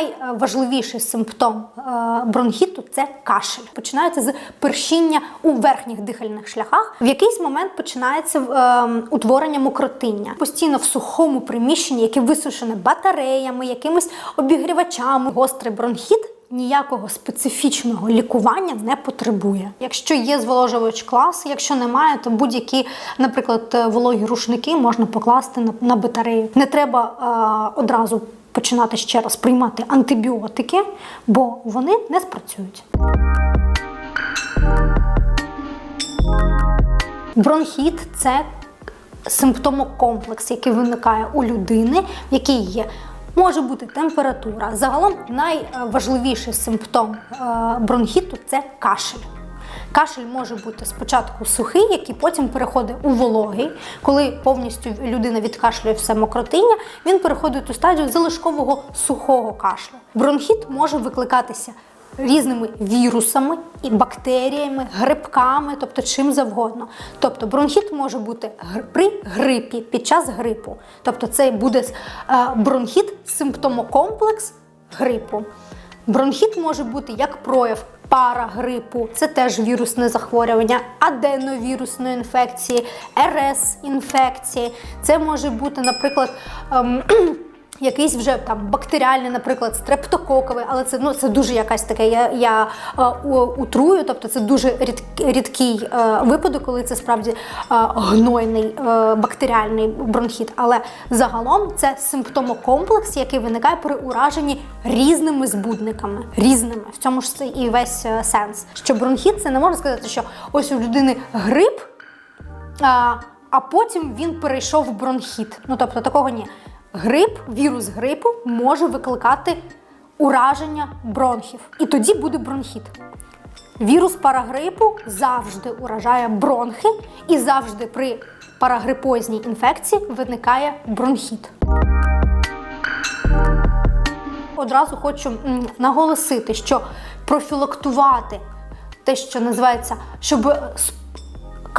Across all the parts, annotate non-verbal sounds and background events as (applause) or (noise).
найважливіший симптом е, бронхіту це кашель. Починається з першіння у верхніх дихальних шляхах. В якийсь момент починається е, утворення мокротиння. Постійно в сухому приміщенні, яке висушене батареями, якимись обігрівачами. Гострий бронхіт ніякого специфічного лікування не потребує. Якщо є зволожувач клас, якщо немає, то будь-які, наприклад, вологі рушники можна покласти на, на батарею. Не треба е, одразу починати ще раз приймати антибіотики, бо вони не спрацюють. Бронхіт це симптомокомплекс, який виникає у людини, в якій є. Може бути температура. Загалом найважливіший симптом е, бронхіту це кашель. Кашель може бути спочатку сухий, який потім переходить у вологий. Коли повністю людина відкашлює все мокротиння, він переходить у стадію залишкового сухого кашлю. Бронхіт може викликатися різними вірусами і бактеріями, грибками, тобто чим завгодно. Тобто бронхіт може бути при грипі під час грипу. Тобто це буде е, бронхіт симптомокомплекс грипу. Бронхіт може бути як прояв парагрипу, це теж вірусне захворювання, аденовірусної інфекції, РС інфекції. Це може бути, наприклад, ем, (clears throat) Якийсь вже там бактеріальний, наприклад, стрептококовий, але це ну це дуже якась таке. Я я е, утрую, тобто це дуже рід, рідкий е, випадок, коли це справді е, гнойний е, бактеріальний бронхіт. Але загалом це симптомокомплекс, який виникає при ураженні різними збудниками. Різними в цьому ж це і весь е, сенс. Що бронхіт це не можна сказати, що ось у людини грип. А, а потім він перейшов в бронхіт. Ну тобто такого ні. Грип, вірус грипу може викликати ураження бронхів. І тоді буде бронхіт. Вірус парагрипу завжди уражає бронхи, і завжди при парагрипозній інфекції виникає бронхіт. Одразу хочу наголосити, що профілактувати те, що називається, щоб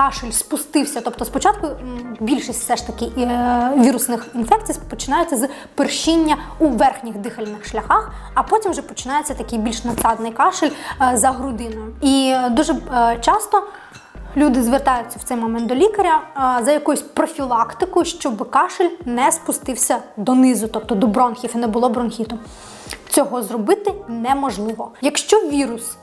кашель спустився. Тобто, спочатку більшість все ж таки е, вірусних інфекцій починається з першіння у верхніх дихальних шляхах, а потім вже починається такий більш надсадний кашель е, за грудиною. І дуже е, часто. Люди звертаються в цей момент до лікаря а, за якоюсь профілактикою, щоб кашель не спустився донизу, тобто до бронхів і не було бронхіту. Цього зробити неможливо. Якщо вірус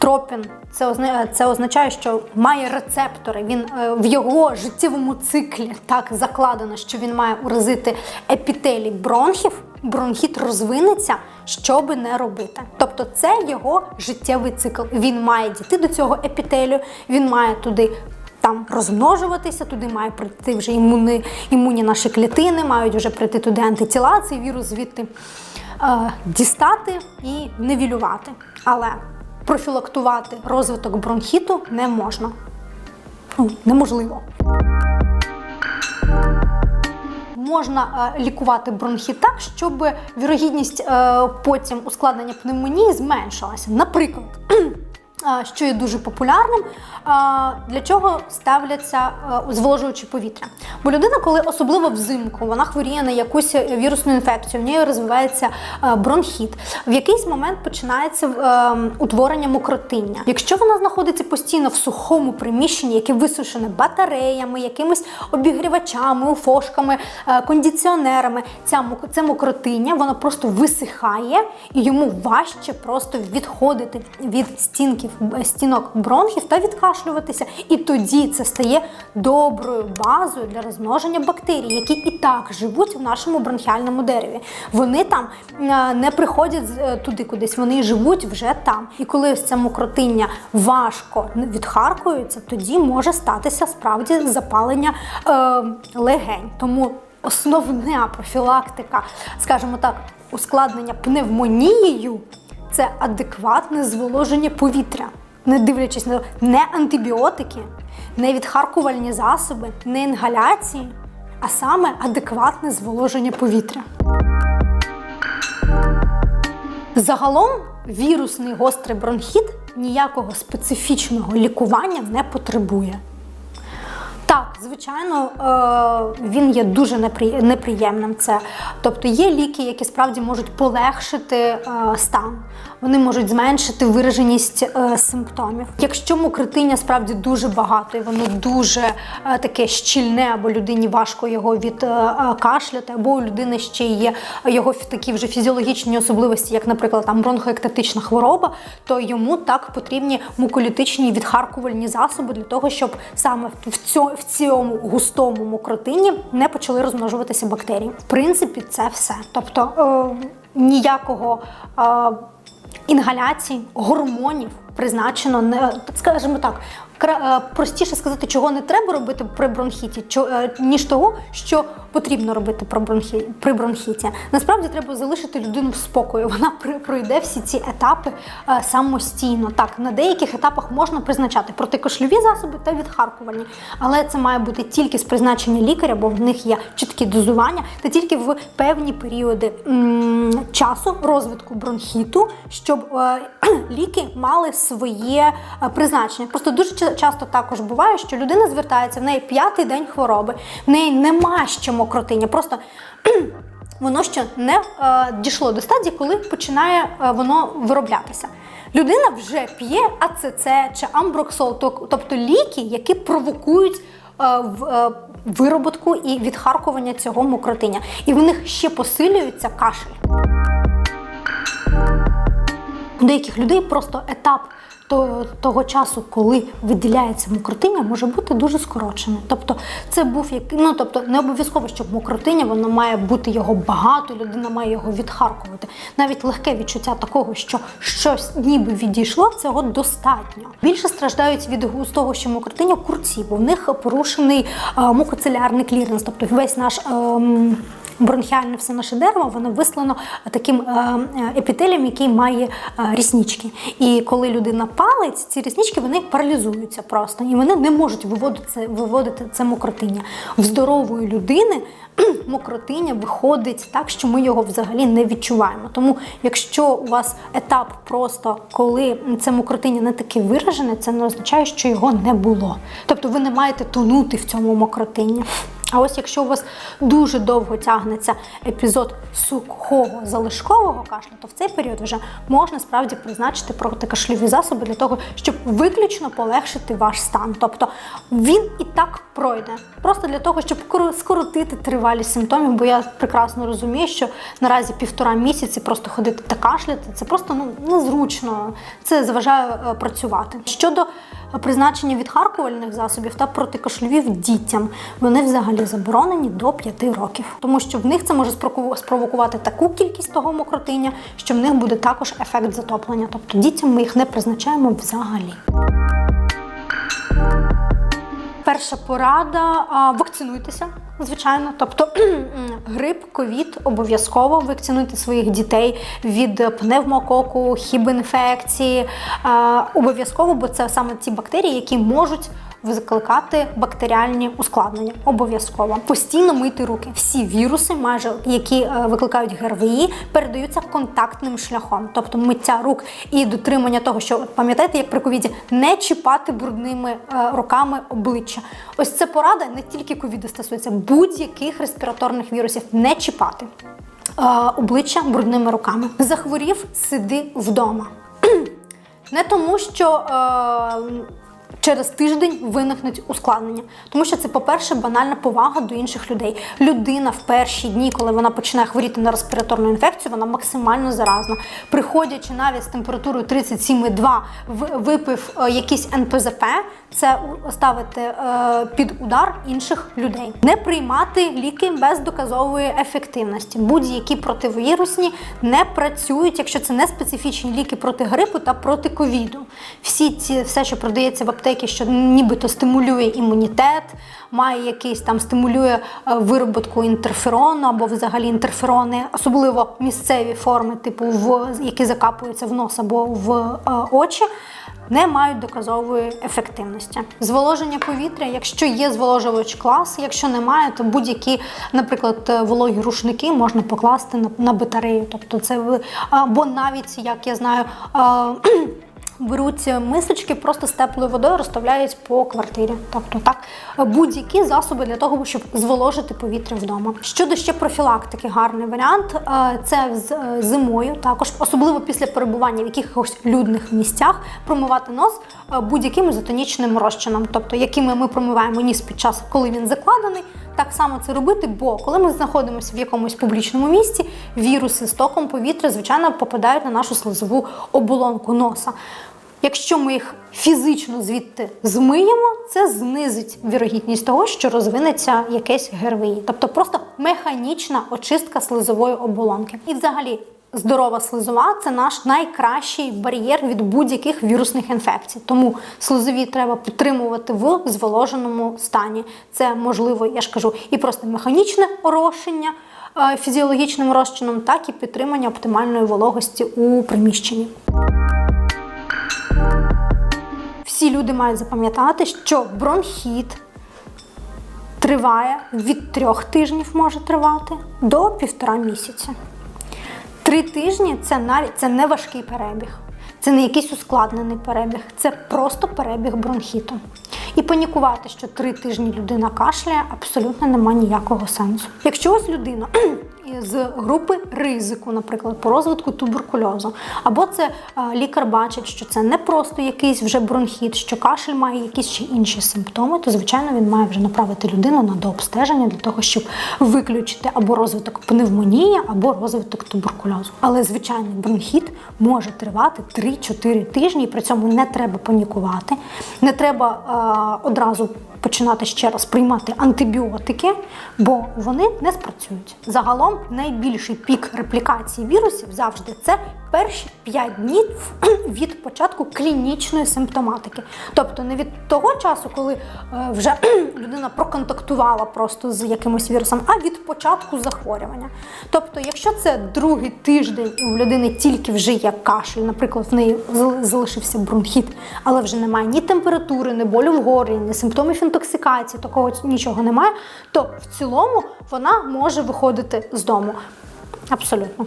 Тропін це озна- це означає, що має рецептори. Він е, в його життєвому циклі так закладено, що він має уразити епітелій бронхів. Бронхіт розвинеться, що би не робити. Тобто, це його життєвий цикл. Він має дійти до цього епітелію, він має туди. Там розмножуватися, туди має прийти вже імуни, імунні наші клітини, мають вже прийти туди антитіла, цей вірус звідти е, дістати і невілювати. Але профілактувати розвиток бронхіту не можна. Ну, неможливо. Можна е, лікувати бронхіт так, щоб вірогідність е, потім ускладнення пневмонії зменшилася. Наприклад, що є дуже популярним, для чого ставляться е, зволожуючі повітря. Бо людина, коли особливо взимку, вона хворіє на якусь вірусну інфекцію, в неї розвивається е, бронхіт. В якийсь момент починається е, утворення мокротиння. Якщо вона знаходиться постійно в сухому приміщенні, яке висушене батареями, якимись обігрівачами, уфошками, кондиціонерами, ця це мокротиння, воно просто висихає і йому важче просто відходити від стінків стінок бронхів та відкашлюватися. І тоді це стає доброю базою для розмноження бактерій, які і так живуть в нашому бронхіальному дереві. Вони там е, не приходять е, туди кудись, вони живуть вже там. І коли ось це мокротиння важко відхаркується, тоді може статися справді запалення е, легень. Тому основна профілактика, скажімо так, ускладнення пневмонією це адекватне зволоження повітря. Не дивлячись на не антибіотики, не відхаркувальні засоби, не інгаляції, а саме адекватне зволоження повітря. Загалом вірусний гострий бронхіт ніякого специфічного лікування не потребує. Так, звичайно, е, він є дуже непри- неприємним. Це тобто є ліки, які справді можуть полегшити е, стан. Вони можуть зменшити вираженість е, симптомів. Якщо мокротиння справді дуже багато, і воно дуже е, таке щільне, або людині важко його від е, е, кашляти, або у людини ще є його такі вже фізіологічні особливості, як, наприклад, там бронхоектатична хвороба, то йому так потрібні муколітичні відхаркувальні засоби для того, щоб саме в цьому, в цьому густому мокротині не почали розмножуватися бактерії. В принципі, це все. Тобто е, ніякого. Е, інгаляцій, гормонів призначено не скажімо так. е, Простіше сказати, чого не треба робити при бронхіті, е, ніж того, що потрібно робити при бронхі, при бронхіті. Насправді треба залишити людину в спокої. Вона пройде всі ці етапи е, самостійно. Так, на деяких етапах можна призначати протикошльові засоби та відхаркувальні, але це має бути тільки з призначення лікаря, бо в них є чіткі дозування, та тільки в певні періоди часу розвитку бронхіту, щоб (clears throat) ліки мали своє е, призначення. Просто дуже часто також буває, що людина звертається в неї п'ятий день хвороби, в неї нема ще мокротиння. Просто (clears throat) воно ще не е, дійшло до стадії, коли починає е, воно вироблятися. Людина вже п'є АЦЦ чи амброксол, то- тобто ліки, які провокують е, в- е, вироботку і відхаркування цього мокротиння. І в них ще посилюється кашель. У деяких людей просто етап того часу, коли виділяється мокротиння, може бути дуже скорочений. Тобто, це був як ну тобто не обов'язково, щоб мокротиння, воно має бути його багато, людина має його відхаркувати. Навіть легке відчуття такого, що щось ніби відійшло, цього достатньо. Більше страждають від густого ще мокротиння курці, бо в них порушений е, мукоцелярний кліренс, тобто весь наш. ем, бронхіальне все наше дерево, воно вислано таким е, е, епітелієм, який має е, ріснички. І коли людина палить, ці ріснички вони паралізуються просто, і вони не можуть виводити це, виводити це мокротиння. В здорової людини мокротиння виходить так, що ми його взагалі не відчуваємо. Тому, якщо у вас етап просто коли це мокротиння не таке виражене, це не означає, що його не було. Тобто ви не маєте тонути в цьому мокротинні. А ось якщо у вас дуже довго тягнеться епізод сухого залишкового кашлю, то в цей період вже можна справді призначити протикашльові засоби для того, щоб виключно полегшити ваш стан. Тобто він і так пройде. Просто для того, щоб скоротити тривалість симптомів, бо я прекрасно розумію, що наразі півтора місяці просто ходити та кашляти, це просто ну незручно. Це заважає е, працювати. Щодо призначення відхаркувальних засобів та протикашльовів дітям. Вони взагалі заборонені до 5 років, тому що в них це може спровокувати таку кількість того мокротиння, що в них буде також ефект затоплення. Тобто дітям ми їх не призначаємо взагалі. Перша порада вакцинуйтеся, звичайно. Тобто (clears throat) грип, ковід обов'язково вакцинуйте своїх дітей від пневмококу, хібінфекції. Обов'язково, бо це саме ті бактерії, які можуть викликати бактеріальні ускладнення. Обов'язково постійно мити руки. Всі віруси, майже які е, викликають ГРВІ, передаються контактним шляхом, тобто миття рук і дотримання того, що пам'ятаєте, як при ковіді, не чіпати брудними е, руками обличчя. Ось це порада не тільки ковіду стосується будь-яких респіраторних вірусів, не чіпати. е, Обличчя брудними руками. Захворів, сиди вдома. (clears throat) Не тому, що е, через тиждень виникнуть ускладнення, тому що це, по-перше, банальна повага до інших людей. Людина в перші дні, коли вона починає хворіти на респіраторну інфекцію, вона максимально заразна. Приходячи навіть з температурою 37,2, в- випив е, якийсь НПЗП, це ставити е, під удар інших людей. Не приймати ліки без доказової ефективності. Будь-які противірусні не працюють, якщо це не специфічні ліки проти грипу та проти ковіду. Всі ці все, що продається в аптекі, що нібито стимулює імунітет, має якийсь там стимулює е, вироботку інтерферону або взагалі інтерферони, особливо місцеві форми, типу в які закапуються в нос або в е, очі не мають доказової ефективності. Зволоження повітря, якщо є зволожувач клас, якщо немає, то будь-які, наприклад, е, вологі рушники можна покласти на, на батарею. Тобто це або навіть, як я знаю, (clears throat) беруть мисочки, просто з теплою водою розставляють по квартирі. Тобто так будь-які засоби для того, щоб зволожити повітря вдома. Щодо ще профілактики, гарний варіант е, це з- е, зимою, також особливо після перебування в якихось людних місцях, промивати нос е, будь-яким ізотонічним розчином, тобто якими ми промиваємо ніс під час, коли він закладений. Так само це робити, бо коли ми знаходимося в якомусь публічному місці, віруси з током повітря, звичайно, попадають на нашу слизову оболонку носа. Якщо ми їх фізично звідти змиємо, це знизить вірогідність того, що розвинеться якесь ГРВІ. Тобто просто механічна очистка слизової оболонки. І взагалі. Здорова слизова це наш найкращий бар'єр від будь-яких вірусних інфекцій. Тому слизові треба підтримувати в зволоженому стані. Це можливо, я ж кажу, і просто механічне орошення е, фізіологічним розчином, так і підтримання оптимальної вологості у приміщенні. Всі люди мають запам'ятати, що бронхіт триває від трьох тижнів може тривати до півтора місяця. Три тижні це навіть це не важкий перебіг, це не якийсь ускладнений перебіг, це просто перебіг бронхіту. І панікувати, що три тижні людина кашляє, абсолютно немає ніякого сенсу. Якщо ось людина з групи ризику, наприклад, по розвитку туберкульозу, або це е, лікар бачить, що це не просто якийсь вже бронхіт, що кашель має якісь ще інші симптоми, то звичайно він має вже направити людину на дообстеження для того, щоб виключити або розвиток пневмонії, або розвиток туберкульозу. Але звичайний бронхіт може тривати 3-4 тижні, і при цьому не треба панікувати, не треба е, одразу починати ще раз приймати антибіотики, бо вони не спрацюють. Загалом найбільший пік реплікації вірусів завжди це перші 5 днів (clears throat) від початку клінічної симптоматики. Тобто не від того часу, коли е, вже (clears throat) людина проконтактувала просто з якимось вірусом, а від початку захворювання. Тобто, якщо це другий тиждень і у людини тільки вже є кашель, наприклад, в неї залишився бронхіт, але вже немає ні температури, ні болю в горлі, ні симптомів інтоксикації, такого нічого немає, то в цілому вона може виходити з дому. Абсолютно.